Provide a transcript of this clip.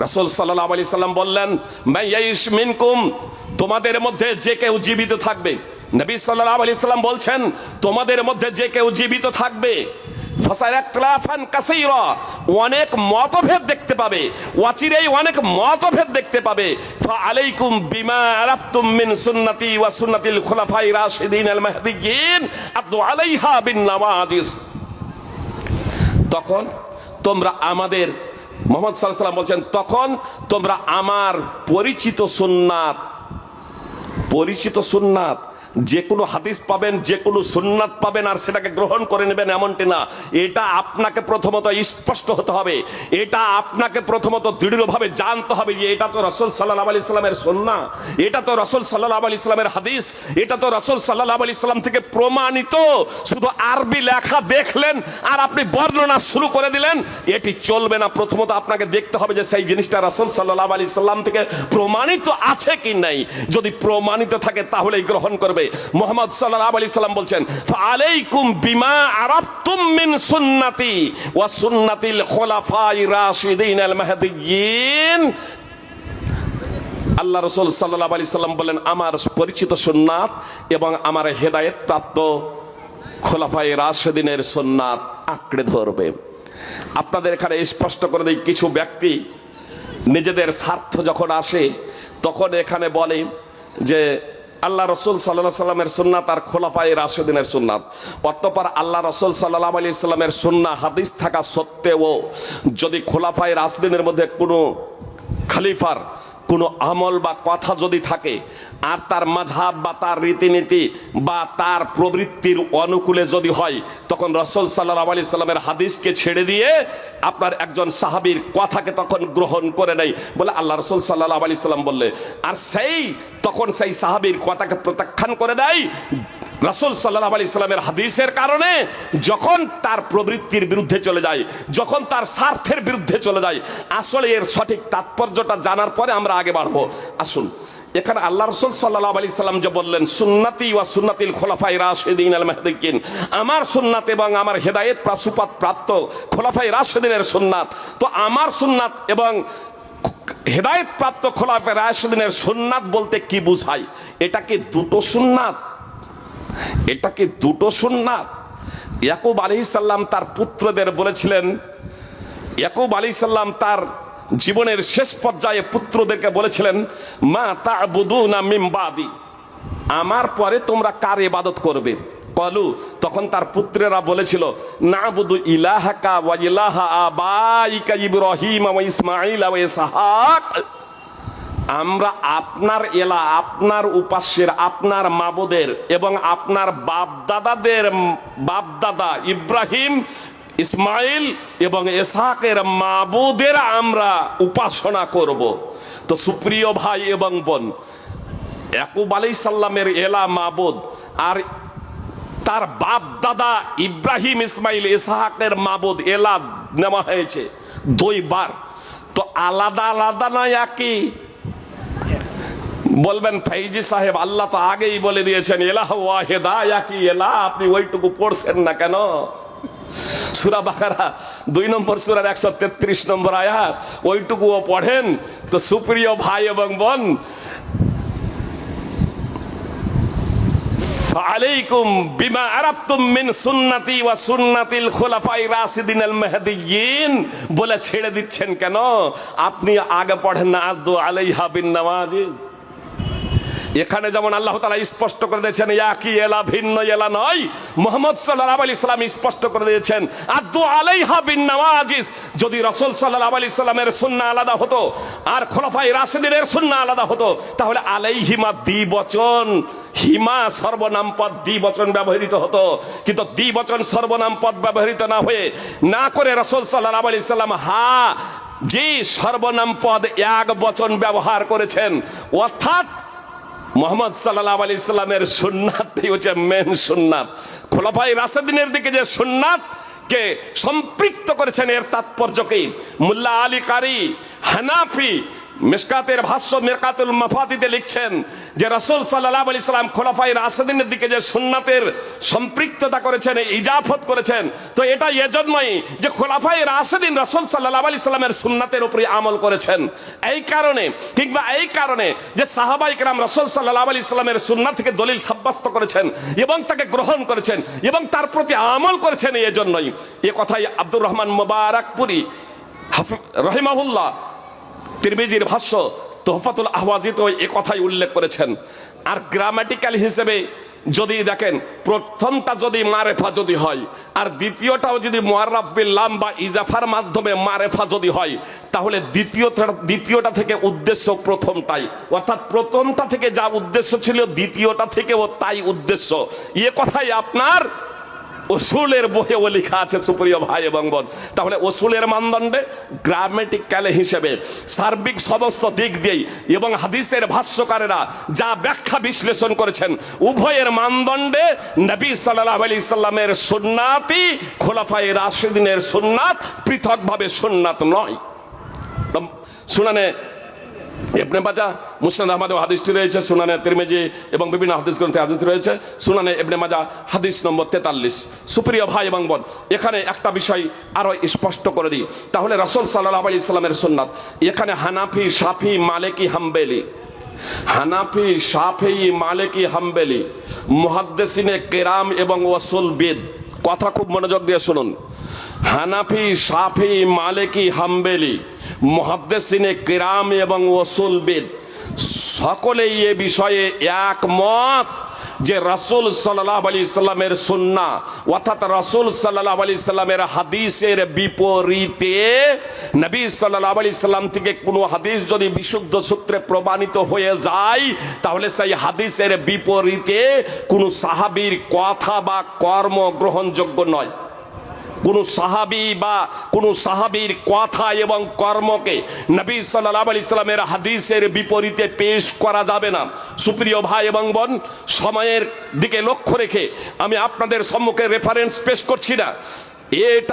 রাসূল সাল্লাল্লাহু আলাইহি সাল্লাম বললেন মাইয়াইশ মিনকুম, তোমাদের মধ্যে যে কেউ জীবিত থাকবে। নবী সাল্লাল্লাহু আলাইহি সাল্লাম বলছেন, তোমাদের মধ্যে যে কেউ জীবিত থাকবে অনেক মতভেদ দেখতে পাবে, অচিরেই অনেক মতভেদ দেখতে পাবে। আলাইকুম ওয়া আল বিন তখন তোমরা আমাদের মোহাম্মদ সাল্লাম বলছেন তখন তোমরা আমার পরিচিত সুন্নাত পরিচিত সুন্নাত যে কোনো হাদিস পাবেন, যে কোনো সুন্নাত পাবেন আর সেটাকে গ্রহণ করে নেবেন এমনটি না। এটা আপনাকে প্রথমত স্পষ্ট হতে হবে। এটা আপনাকে প্রথমত দৃঢ়ভাবে জানতে হবে যে এটা তো রসুল সাল্লাহ আলি ইসলামের সন্না এটা তো রসুল সাল্লাহ আলি ইসলামের হাদিস, এটা তো রসুল সাল্লাহ আলি ইসলাম থেকে প্রমাণিত। শুধু আরবি লেখা দেখলেন আর আপনি বর্ণনা শুরু করে দিলেন, এটি চলবে না। প্রথমত আপনাকে দেখতে হবে যে সেই জিনিসটা রসুল সাল্লাহ আলি ইসলাম থেকে প্রমাণিত আছে কি নাই। যদি প্রমাণিত থাকে তাহলেই গ্রহণ করবে। মোহাম্মদ সাল্লাহ আলি সাল্লাম আলাইকুম বিমা আরাফতুম মিন সুন্নাতি ওয়া সুন্নাতিল খোলাফাই রাশিদিন আল আল্লাহ আলি সাল্লাম বলেন, আমার পরিচিত সুন্নাত এবং আমার হেদায়েত প্রাপ্ত খোলাফাই রাশেদিনের সুন্নাত আঁকড়ে ধরবে। আপনাদের এখানে স্পষ্ট করে দিই, কিছু ব্যক্তি নিজেদের স্বার্থ যখন আসে, তখন এখানে বলে যে আল্লাহ রসুল সাল্লাহ সাল্লামের সুন্নাত আর খোলাফাই রাশেদিনের সুন্নাত। অতপর আল্লাহ রসুল সাল্লাহ আলি ইসলামের সুন্না, হাদিস থাকা সত্ত্বেও যদি খোলাফাই রাশদিনের মধ্যে কোনো খালিফার কোনো আমল বা কথা যদি থাকে, আর তার মাঝাব বা তার রীতিনীতি বা তার প্রবৃত্তির অনুকূলে যদি হয়, তখন রসল সাল্লাহ আলি সাল্লামের হাদিসকে ছেড়ে দিয়ে আপনার একজন সাহাবির কথাকে তখন গ্রহণ করে নেয়। বলে আল্লাহ রসুল সাল্লাহ আলি সাল্লাম বললে, আর সেই, তখন সেই সাহাবির কথাকে প্রত্যাখ্যান করে দেয়। রাসুল সাল্লাহ আলি ইসলামের হাদিসের কারণে যখন তার প্রবৃত্তির বিরুদ্ধে চলে যায়, যখন তার স্বার্থের বিরুদ্ধে চলে যায়, আসলে এর সঠিক তাৎপর্যটা জানার পরে আমরা আগে বাড়বো। আসুন, এখানে আল্লাহ রসুল সাল্লাহ আলি সাল্লাম যে বললেন, সুন্নাতি ওয়া সুন্নাতিল খোলাফাই রাশেদিন আল মেহদিন আমার সুন্নাত এবং আমার হেদায়েত প্রাসুপাত প্রাপ্ত খোলাফাই রাশেদিনের সুন্নাত। তো আমার সুন্নাত এবং হেদায়েত প্রাপ্ত খোলাফাই রাশেদিনের সুন্নাত বলতে কি বুঝায়? এটা কি দুটো সুন্নাত? এটা কি দুটো সুন্নাত। ইয়াকুব আলী সাল্লাম তার পুত্রদের বলেছিলেন, ইয়াকুব আলী সাল্লাম তার জীবনের শেষ পর্যায়ে পুত্রদেরকে বলেছিলেন, মা তা বুধু না মিমবাদি আমার পরে তোমরা কার ইবাদত করবে? কলু, তখন তার পুত্রেরা বলেছিল না বুধু ইলাহা আবাইকা ইব্রাহিম ওয়া ইসমাঈল আমরা আপনার এলা, আপনার উপাস্যের, আপনার মাবুদের এবং আপনার বাপদাদাদের, বাপদাদা ইব্রাহিম, ইসমাইল এবং এসাকের মাবুদের আমরা উপাসনা করব। তো সুপ্রিয় ভাই এবং বোন একুব আলী সাল্লামের এলা মাবুদ আর তার বাপ দাদা ইব্রাহিম, ইসমাইল, ইসহাকের মাবুদ এলা নেওয়া হয়েছে দুইবার। তো আলাদা আলাদা না একই বলবেন, ফাইজি সাহেব, আল্লাহ তো আগেই বলে দিয়েছেন, এলাহ ওয়াহেদা কি এলা, আপনি ওইটুকু পড়ছেন না কেন? সুরা দুই নম্বর সুরার একশো তেত্রিশ নম্বর ওইটুকুও পড়েন, তো সুপ্রিয় ভাই এবং বোন আলাইকুম বলে ছেড়ে দিচ্ছেন কেন? আপনি আগে পড়েন না, আদু আলাইহা বিন নামাজিজ। এখানে যেমন আল্লাহ তালা স্পষ্ট করে দিয়েছেন কি, এলা ভিন্ন, এলা নয়। মোহাম্মদ সাল্লাহ আলী ইসলাম স্পষ্ট করে দিয়েছেন, আদু আলাইহা বিন নামাজিস যদি রসুল সাল্লাহ আলী ইসলামের সুন্না আলাদা হতো, আর খোলাফাই রাশেদিনের সুন্না আলাদা হতো, তাহলে আলাইহিমা দ্বিবচন, হিমা সর্বনাম পদ দ্বিবচন ব্যবহৃত হতো। কিন্তু দ্বিবচন সর্বনাম পদ ব্যবহৃত না হয়ে, না করে রসুল সাল্লাহ আলী ইসলাম হা, যে সর্বনাম পদ এক বচন ব্যবহার করেছেন, অর্থাৎ মোহাম্মদ সাল্লাহ আলি ইসলামের সুন্নাতই হচ্ছে মেন সুন্নাত। খোলাফাই রাশেদিনের দিকে যে সুন্নাত কে সম্পৃক্ত করেছেন এর তাৎপর্যকে মুল্লা আলী কারি, হানাফি মিসকাতের ভাষ্য মেরকাতুল মাফাতিতে লিখছেন যে রসুল সাল্লাহ আলি সাল্লাম খোলাফাই রাসেদিনের দিকে যে সুন্নাতের সম্পৃক্ততা করেছেন, ইজাফত করেছেন, তো এটা এজন্যই যে খোলাফাই রাসেদিন রসুল সাল্লাহ আলি সাল্লামের সুন্নাতের উপরে আমল করেছেন। এই কারণে কিংবা এই কারণে যে সাহাবাই কেরাম রসুল সাল্লাহ আলি সাল্লামের সুন্নাত থেকে দলিল সাব্যস্ত করেছেন এবং তাকে গ্রহণ করেছেন এবং তার প্রতি আমল করেছেন এজন্যই। এ কথাই আব্দুর রহমান মোবারকপুরি রহিমাহুল্লাহ তিরমিজির ভাষ্য, তোহফাতুল আহওয়াজিত এ কথাই উল্লেখ করেছেন। আর গ্রামাটিক্যাল হিসেবে যদি দেখেন, প্রথমটা যদি মারেফা যদি হয়, আর দ্বিতীয়টাও যদি মোয়ারাবিল্লাম বা ইজাফার মাধ্যমে মারেফা যদি হয়, তাহলে দ্বিতীয়টা দ্বিতীয়টা থেকে উদ্দেশ্য প্রথমটাই। অর্থাৎ প্রথমটা থেকে যা উদ্দেশ্য ছিল, দ্বিতীয়টা থেকেও তাই উদ্দেশ্য। এ কথাই আপনার ওসুলের বইয়ে ও লেখা আছে, সুপ্রিয় ভাই এবং বোন। তাহলে ওসুলের মানদণ্ডে গ্রামেটিক্যাল হিসেবে সার্বিক সমস্ত দিক দিয়েই এবং হাদিসের ভাষ্যকারেরা যা ব্যাখ্যা বিশ্লেষণ করেছেন, উভয়ের মানদণ্ডে নবী সাল্লাহ আলি সাল্লামের সুন্নাতি খোলাফাই রাশিদিনের সুন্নাত পৃথকভাবে সুন্নাত নয়। শুনানে ইবনে মাজা, মুসনাদ আহমদ হাদিসটি রয়েছে, সুনানে তিরমিজি এবং বিভিন্ন হাদিস গ্রন্থে হাদিস রয়েছে, সুনানে ইবনে মাজা, হাদিস নম্বর তেতাল্লিশ। সুপ্রিয় ভাই এবং বোন, এখানে একটা বিষয় আরও স্পষ্ট করে দিই। তাহলে রাসূল সাল্লাল্লাহু আলাইহি সাল্লামের সুন্নাত, এখানে হানাফি, শাফি, মালিকি, হাম্বেলি। হানাফি, শাফি, মালিকি, হাম্বেলি, মুহাদ্দিসিনে কেরাম এবং ওয়াসুল বিদ। কথা খুব মনোযোগ দিয়ে শুনুন। হানাফি, সাফি, মালিকি, হাম্বেলি, মহাদ্দেসিনে কিরাম এবং ওসুলবিদ সকলেই এ বিষয়ে একমত যে রাসূল সাল্লাল্লাহু আলাইহি সাল্লামের সুন্নাহ অর্থাৎ রাসূল সাল্লাল্লাহু আলাইহি সাল্লামের হাদিসের বিপরীতে নবী সাল্লাল্লাহু আলাইহি সাল্লাম থেকে কোনো হাদিস যদি বিশুদ্ধ সূত্রে প্রমাণিত হয়ে যায়, তাহলে সেই হাদিসের বিপরীতে কোনো সাহাবীর কথা বা কর্ম গ্রহণযোগ্য নয়। কোন সাহাবি বা কোনো সাহাবির কথা এবং কর্মকে নবী সাল্লাল্লাহু আলাইহি ইসলামের হাদিসের বিপরীতে পেশ করা যাবে না। সুপ্রিয় ভাই এবং বোন, সময়ের দিকে লক্ষ্য রেখে আমি আপনাদের সম্মুখে রেফারেন্স পেশ করছি না। এটা